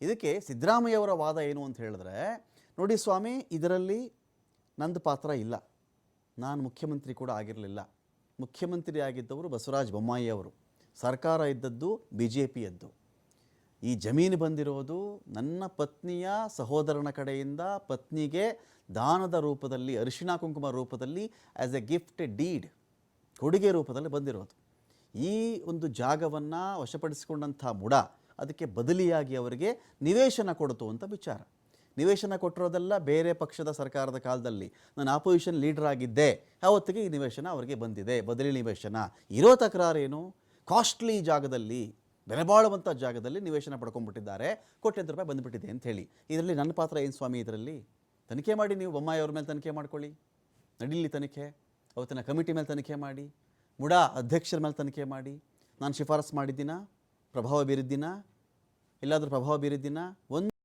ಇದಕ್ಕೆ ಸಿದ್ದರಾಮಯ್ಯವರ ವಾದ ಏನು ಅಂತ ಹೇಳಿದ್ರೆ, ನೋಡಿ ಸ್ವಾಮಿ, ಇದರಲ್ಲಿ ನಂದು ಪಾತ್ರ ಇಲ್ಲ. ನಾನು ಮುಖ್ಯಮಂತ್ರಿ ಕೂಡ ಆಗಿರಲಿಲ್ಲ. ಮುಖ್ಯಮಂತ್ರಿ ಆಗಿದ್ದವರು ಬಸವರಾಜ ಬೊಮ್ಮಾಯಿ ಅವರು. ಸರ್ಕಾರ ಇದ್ದದ್ದು ಬಿ ಜೆ ಪಿಯದ್ದು ಈ ಜಮೀನು ಬಂದಿರೋದು ನನ್ನ ಪತ್ನಿಯ ಸಹೋದರನ ಕಡೆಯಿಂದ ಪತ್ನಿಗೆ ದಾನದ ರೂಪದಲ್ಲಿ, ಅರಿಶಿಣ ಕುಂಕುಮ ರೂಪದಲ್ಲಿ ಆ್ಯಸ್ ಎ ಗಿಫ್ಟ್ ಡೀಡ್ ಕೊಡುಗೆ ರೂಪದಲ್ಲಿ ಬಂದಿರೋದು. ಈ ಒಂದು ಜಾಗವನ್ನು ವಶಪಡಿಸಿಕೊಂಡಂಥ ಮುಡ ಅದಕ್ಕೆ ಬದಲಿಯಾಗಿ ಅವರಿಗೆ ನಿವೇಶನ ಕೊಡ್ತು ಅಂತ ವಿಚಾರ. ನಿವೇಶನ ಕೊಟ್ಟಿರೋದೆಲ್ಲ ಬೇರೆ ಪಕ್ಷದ ಸರ್ಕಾರದ ಕಾಲದಲ್ಲಿ ನಾನು ಆಪೋಸಿಷನ್ ಲೀಡರ್ ಆಗಿದ್ದೆ, ಅವತ್ತಿಗೆ ಈ ನಿವೇಶನ ಅವರಿಗೆ ಬಂದಿದೆ. ಬದಲಿ ನಿವೇಶನ. ಇರೋ ತಕರಾರೇನು? ಕಾಸ್ಟ್ಲಿ ಜಾಗದಲ್ಲಿ ಬೆಲೆಬಾಳುವಂಥ ಜಾಗದಲ್ಲಿ ನಿವೇಶನ ಪಡ್ಕೊಂಡ್ಬಿಟ್ಟಿದ್ದಾರೆ. ಕೋಟ್ಯಂತರ ರೂಪಾಯಿ ಬಂದುಬಿಟ್ಟಿದೆ ಅಂತ ಹೇಳಿ. ಇದರಲ್ಲಿ ನನ್ನ ಪಾತ್ರ ಏನು ಸ್ವಾಮಿ ಇದರಲ್ಲಿ? ತನಿಖೆ ಮಾಡಿ ನೀವು, ಬೊಮ್ಮಾಯಿ ಅವ್ರ ಮೇಲೆ ತನಿಖೆ ಮಾಡ್ಕೊಳ್ಳಿ. ನಡೀಲಿ ತನಿಖೆ. ಅವತ್ತಿನ ಕಮಿಟಿ ಮೇಲೆ ತನಿಖೆ ಮಾಡಿ. ಮುಡಾ ಅಧ್ಯಕ್ಷರ ಮೇಲೆ ತನಿಖೆ ಮಾಡಿ. ನಾನು ಶಿಫಾರಸು ಮಾಡಿದ್ದೀನ? ಪ್ರಭಾವ ಬೀರಿದ್ದಿನ ಎಲ್ಲಾದರೂ ಪ್ರಭಾವ ಬೀರಿದ್ದಿನ ಒಂದು